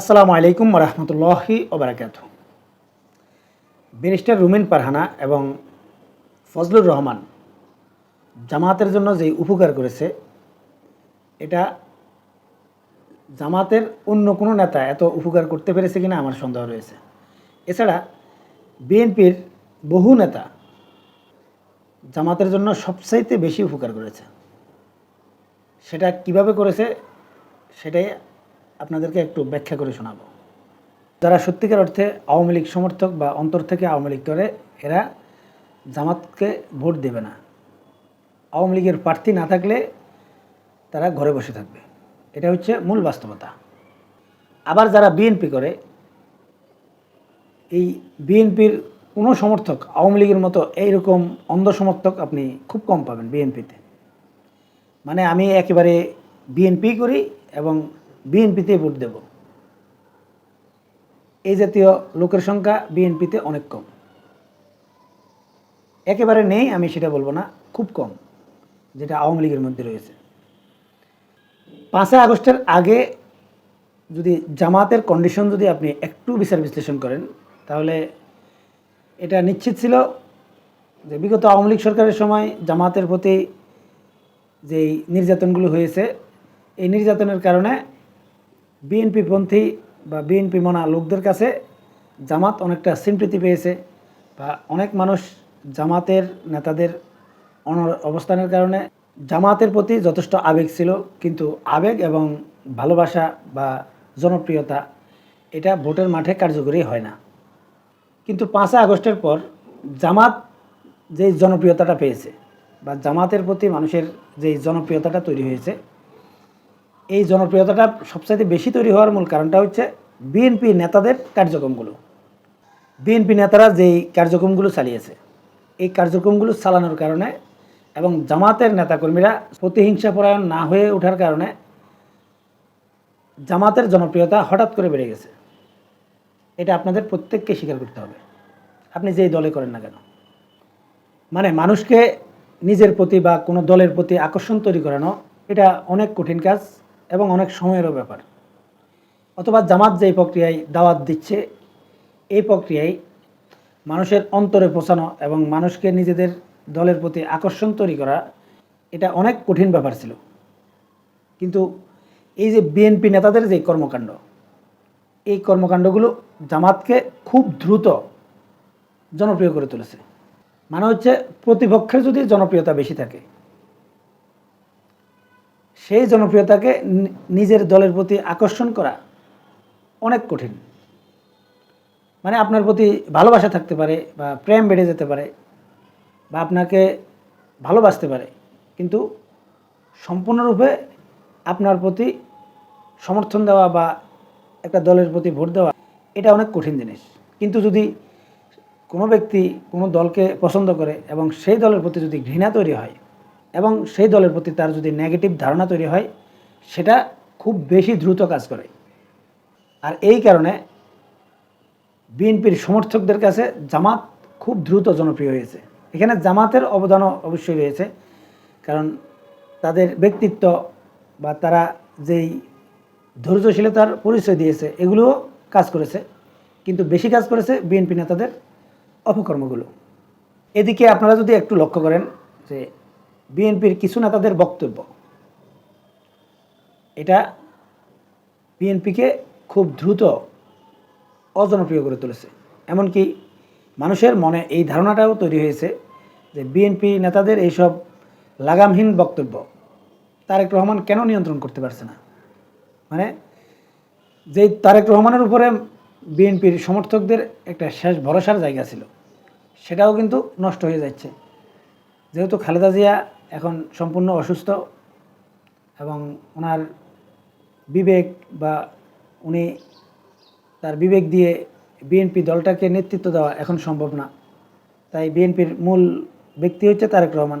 আসসালামু আলাইকুম রহমতুল্লাহি ওবরাকাত ব্যারিস্টার রুমিন পারহানা এবং ফজলুর রহমান জামাতের জন্য যে উপকার করেছে, এটা জামাতের অন্য কোনো নেতা এত উপকার করতে পেরেছে কিনা আমার সন্দেহ রয়েছে। এছাড়া বিএনপির বহু নেতা জামাতের জন্য সবচাইতে বেশি উপকার করেছে। সেটা কীভাবে করেছে, সেটাই আপনাদেরকে একটু ব্যাখ্যা করে শোনাবো। যারা সত্যিকার অর্থে আওয়ামী লীগ সমর্থক বা অন্তর থেকে আওয়ামী লীগ করে, এরা জামাতকে ভোট দেবে না। আওয়ামী লীগের প্রার্থী না থাকলে তারা ঘরে বসে থাকবে। এটা হচ্ছে মূল বাস্তবতা। আবার যারা বিএনপি করে, এই বিএনপির কোনো সমর্থক আওয়ামী লীগের মতো এইরকম অন্ধ সমর্থক আপনি খুব কম পাবেন বিএনপিতে। মানে আমি একেবারে বিএনপি করি এবং বিএনপিতে ভোট দেব। এই জাতীয় লোকের সংখ্যা বিএনপিতে অনেক কম। একেবারে নেই, আমি সেটা বলব না, খুব কম, যেটা আওয়ামী লীগের মধ্যে রয়েছে। পাঁচই আগস্টের আগে যদি জামাতের কন্ডিশন যদি আপনি একটু বিচার বিশ্লেষণ করেন, তাহলে এটা নিশ্চিত ছিল যে বিগত আওয়ামী লীগ সরকারের সময় জামাতের প্রতি যেই নির্যাতনগুলো হয়েছে, এই নির্যাতনের কারণে বিএনপি পন্থী বা বিএনপি মনা লোকদের কাছে জামাত অনেকটা স্বীকৃতি পেয়েছে বা অনেক মানুষ জামাতের নেতাদের অনর অবস্থানের কারণে জামাতের প্রতি যথেষ্ট আবেগ ছিল, কিন্তু আবেগ এবং ভালোবাসা বা জনপ্রিয়তা এটা ভোটের মাঠে কার্যকরী হয় না। কিন্তু পাঁচই আগস্টের পর জামাত যেই জনপ্রিয়তাটা পেয়েছে বা জামাতের প্রতি মানুষের যেই জনপ্রিয়তাটা তৈরি হয়েছে এই জনপ্রিয়তাটা সবচাইতে বেশি তৈরি হওয়ার মূল কারণটা হচ্ছে বিএনপি নেতাদের কার্যক্রমগুলো। বিএনপি নেতারা যেই কার্যক্রমগুলো চালিয়েছে, এই কার্যক্রমগুলো চালানোর কারণে এবং জামাতের নেতাকর্মীরা প্রতিহিংসা পরায়ণ না হয়ে ওঠার কারণে জামাতের জনপ্রিয়তা হঠাৎ করে বেড়ে গেছে। এটা আপনাদের প্রত্যেককে স্বীকার করতে হবে। আপনি যেই দলে করেন না কেন। মানে মানুষকে নিজের প্রতি বা কোনো দলের প্রতি আকর্ষণ তৈরি করানো, এটা অনেক কঠিন কাজ। এবং অনেক সময়েরও ব্যাপার। অথবা জামাত যেই প্রক্রিয়ায় দাওয়াত দিচ্ছে, এই প্রক্রিয়ায় মানুষের অন্তরে পৌঁছানো এবং মানুষকে নিজেদের দলের প্রতি আকর্ষণ তৈরি করা, এটা অনেক কঠিন ব্যাপার ছিল। কিন্তু এই যে বিএনপি নেতাদের যে কর্মকাণ্ড, এই কর্মকাণ্ডগুলো জামাতকে খুব দ্রুত জনপ্রিয় করে তুলেছে। মানে হচ্ছে প্রতিপক্ষের যদি জনপ্রিয়তা বেশি থাকে সেই জনপ্রিয়তাকে নিজের দলের প্রতি আকর্ষণ করা অনেক কঠিন। মানে আপনার প্রতি ভালোবাসা থাকতে পারে বা প্রেম বেড়ে যেতে পারে বা আপনাকে ভালোবাসতে পারে, কিন্তু সম্পূর্ণরূপে আপনার প্রতি সমর্থন দেওয়া বা একটা দলের প্রতি ভোট দেওয়া, এটা অনেক কঠিন জিনিস। কিন্তু যদি কোনো ব্যক্তি কোনো দলকে পছন্দ করে এবং সেই দলের প্রতি যদি ঘৃণা তৈরি হয় এবং সেই দলের প্রতি তার যদি নেগেটিভ ধারণা তৈরি হয়, সেটা খুব বেশি দ্রুত কাজ করে। আর এই কারণে বিএনপির সমর্থকদের কাছে জামাত খুব দ্রুত জনপ্রিয় হয়েছে। এখানে জামাতের অবদানও অবশ্যই রয়েছে, কারণ তাদের ব্যক্তিত্ব বা তারা যেই ধৈর্যশীলতার পরিচয় দিয়েছে, এগুলোও কাজ করেছে। কিন্তু বেশি কাজ করেছে বিএনপি নেতাদের অপকর্মগুলো। এদিকে আপনারা যদি একটু লক্ষ্য করেন যে বিএনপির কিছু নেতাদের বক্তব্য। এটা বিএনপিকে খুব দ্রুত অজনপ্রিয় করে তুলেছে। এমনকি মানুষের মনে এই ধারণাটাও তৈরি হয়েছে যে বিএনপি নেতাদের এইসব লাগামহীন বক্তব্য তারেক রহমান কেন নিয়ন্ত্রণ করতে পারছে না? মানে যেই তারেক রহমানের উপরে বিএনপির সমর্থকদের একটা শেষ ভরসার জায়গা ছিল, সেটাও কিন্তু নষ্ট হয়ে যাচ্ছে। যেহেতু খালেদা জিয়া এখন সম্পূর্ণ অসুস্থ এবং ওনার বিবেক বা উনি তার বিবেক দিয়ে বিএনপি দলটাকে নেতৃত্ব দেওয়া এখন সম্ভব না। তাই বিএনপির মূল ব্যক্তি হচ্ছে তারেক রহমান।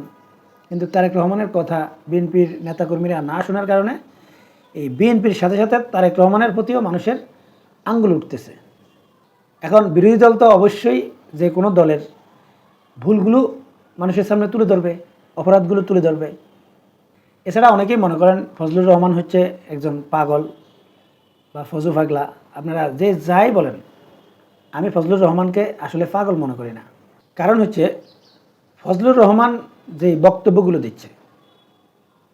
কিন্তু তারেক রহমানের কথা বিএনপির নেতাকর্মীরা না শোনার কারণে এই বিএনপির সাথে সাথে তারেক রহমানের প্রতিও মানুষের আঙ্গুল উঠতেছে। এখন বিরোধী দল তো অবশ্যই যে কোনো দলের ভুলগুলো মানুষের সামনে তুলে ধরবে। অপরাধগুলো তুলে ধরবে। এছাড়া অনেকেই মনে করেন ফজলুর রহমান হচ্ছে একজন পাগল বা ফজু ফাগলা। আপনারা যে যাই বলেন, আমি ফজলুর রহমানকে আসলে পাগল মনে করি না। কারণ হচ্ছে ফজলুর রহমান যে বক্তব্যগুলো দিচ্ছে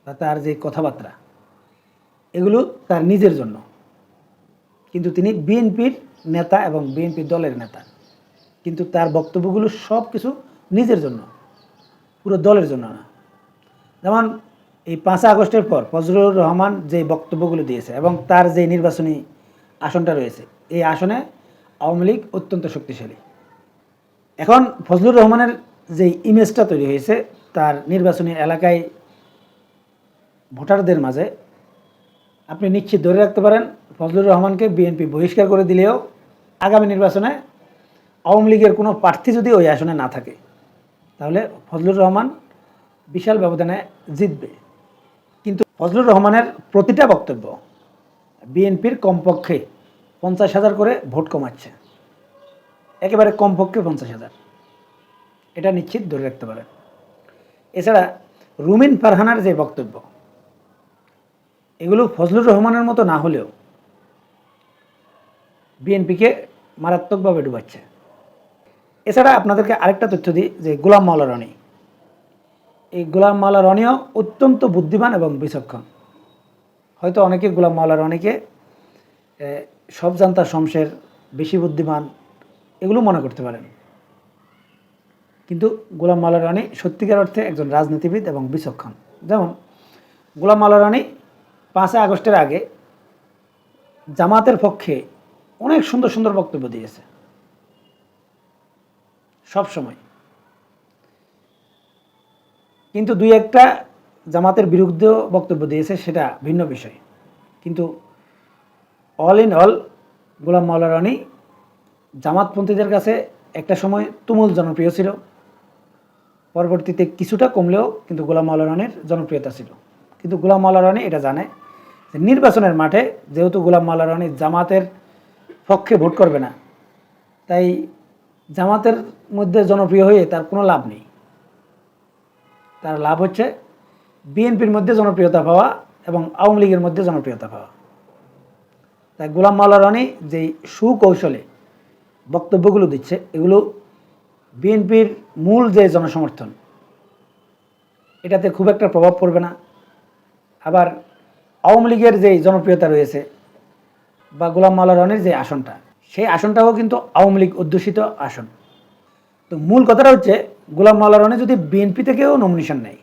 বা তার যে কথাবার্তা, এগুলো তার নিজের জন্য। কিন্তু তিনি বিএনপির নেতা এবং বিএনপি দলের নেতা। কিন্তু তার বক্তব্যগুলো সব কিছু নিজের জন্য। পুরো দলের জন্য না। যেমন এই পাঁচই আগস্টের পর ফজলুর রহমান যে বক্তব্যগুলো দিয়েছে এবং তার যে নির্বাচনী আসনটা রয়েছে, এই আসনে আওয়ামী লীগ অত্যন্ত শক্তিশালী। এখন ফজলুর রহমানের যে ইমেজটা তৈরি হয়েছে, তার নির্বাচনী এলাকায় ভোটারদের মাঝে আপনি নিশ্চিত ধরে রাখতে পারেন, ফজলুর রহমানকে বিএনপি বহিষ্কার করে দিলেও আগামী নির্বাচনে আওয়ামী লীগের কোনো প্রার্থী যদি ওই আসনে না থাকে তাহলে ফজলুর রহমান বিশাল ব্যবধানে জিতবে। কিন্তু ফজলুর রহমানের প্রতিটা বক্তব্য বিএনপির কমপক্ষে পঞ্চাশ হাজার করে ভোট কমাচ্ছে। একেবারে কমপক্ষে পঞ্চাশ হাজার। এটা নিশ্চিত ধরে রাখতে পারেন। এছাড়া রুমিন ফারহানার যে বক্তব্য, এগুলো ফজলুর রহমানের মতো না হলেও বিএনপিকে মারাত্মকভাবে ডুবাচ্ছে। এছাড়া আপনাদেরকে আরেকটা তথ্য দিই যে গোলাম মাওলা রনি। এই গোলাম মাওলা রনিও অত্যন্ত বুদ্ধিমান এবং বিচক্ষণ। হয়তো অনেকে গোলাম মাওলা রনিকে সব জানতা শমশের বেশি বুদ্ধিমান এগুলো মনে করতে পারেন। কিন্তু গোলাম মাওলা রনি সত্যিকার অর্থে একজন রাজনীতিবিদ এবং বিচক্ষণ। যেমন, গোলাম মাওলা রনি পাঁচই আগস্টের আগে জামাতের পক্ষে অনেক সুন্দর সুন্দর বক্তব্য দিয়েছে। সব সময়। কিন্তু দুই একটা জামাতের বিরুদ্ধেও বক্তব্য দিয়েছে, সেটা ভিন্ন বিষয়। কিন্তু অল ইন অল গোলাম মাওলা রানী জামাতপন্থীদের কাছে একটা সময় তুমুল জনপ্রিয় ছিল। পরবর্তীতে কিছুটা কমলেও কিন্তু গোলাম মাওলা রানীর জনপ্রিয়তা ছিল। কিন্তু গোলাম মাওলা রানী এটা জানে যে নির্বাচনের মাঠে যেহেতু গোলাম মাওলা রানী জামাতের পক্ষে ভোট করবে না, তাই জামাতের মধ্যে জনপ্রিয় হয়ে তার কোনো লাভ নেই। তার লাভ হচ্ছে বিএনপির মধ্যে জনপ্রিয়তা পাওয়া এবং আওয়ামী লীগের মধ্যে জনপ্রিয়তা পাওয়া। তাই গোলাম মাওলা রানী যেই সুকৌশলে বক্তব্যগুলো দিচ্ছে, এগুলো বিএনপির মূল যে জনসমর্থন, এটাতে খুব একটা প্রভাব পড়বে না। আবার আওয়ামী লীগের যে জনপ্রিয়তা রয়েছে বা গোলাম মাওলা রানীর যে আসনটা সেই আসনটাও কিন্তু আওয়ামী লীগ অধ্যুষিত আসন। তো মূল কথাটা হচ্ছে, গোলাম মাওলা যদি বিএনপি থেকেও নমিনেশন নেয়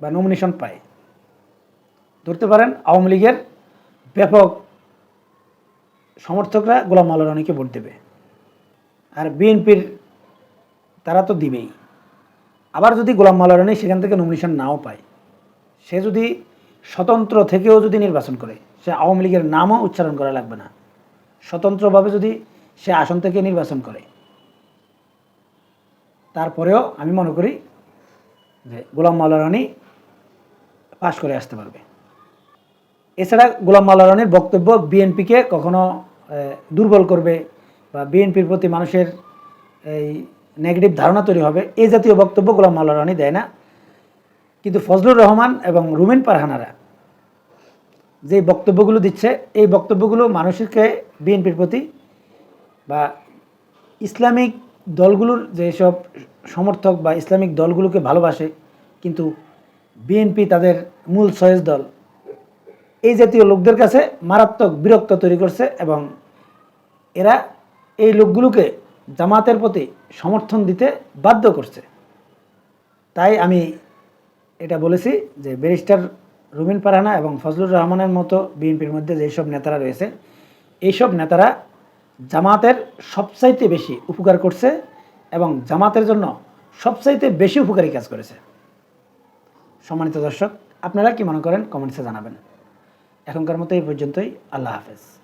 বা নমিনেশন পায়, ধরতে পারেন আওয়ামী লীগের ব্যাপক সমর্থকরা গোলাম মাওলা রানীকে ভোট দেবে। আর বিএনপির তারা তো দিবেই। আবার যদি গোলাম মাওলা রানী সেখান থেকে নমিনেশন নাও পায়, সে যদি স্বতন্ত্র থেকেও যদি নির্বাচন করে, সে আওয়ামী লীগের নামও উচ্চারণ করা লাগবে না। স্বতন্ত্রভাবে যদি সে আসন থেকে নির্বাচন করে, তারপরেও আমি মনে করি যে গোলাম মাওলা পাশ করে আসতে পারবে। এছাড়া গোলাম মাওলা বক্তব্য বিএনপিকে কখনো দুর্বল করবে বা বিএনপির প্রতি মানুষের এই নেগেটিভ ধারণা তৈরি হবে এই জাতীয় বক্তব্য গোলাম মাওলা দেয় না। কিন্তু ফজলুর রহমান এবং রুমিন পারহানারা যে বক্তব্যগুলো দিচ্ছে, এই বক্তব্যগুলো মানুষকে বিএনপির প্রতি বা ইসলামিক দলগুলোর যেসব সমর্থক বা ইসলামিক দলগুলোকে ভালোবাসে, কিন্তু বিএনপি তাদের মূল সয়েজ দল। এই জাতীয় লোকদের কাছে মারাত্মক বিরক্ত তৈরি করছে এবং এরা এই লোকগুলোকে জামাতের প্রতি সমর্থন দিতে বাধ্য করছে। তাই আমি এটা বলেছি যে ব্যারিস্টার রুমিন পারানা এবং ফজলুর রহমানের মতো বিএনপির মধ্যে যেসব নেতারা রয়েছে এইসব নেতারা জামাতের সবচাইতে বেশি উপকার করছে এবং জামাতের জন্য সবচাইতে বেশি উপকারী কাজ করেছে। সম্মানিত দর্শক, আপনারা কি মনে করেন? কমেন্টসে জানাবেন। এখনকার মতো এই পর্যন্তই। আল্লাহ হাফেজ।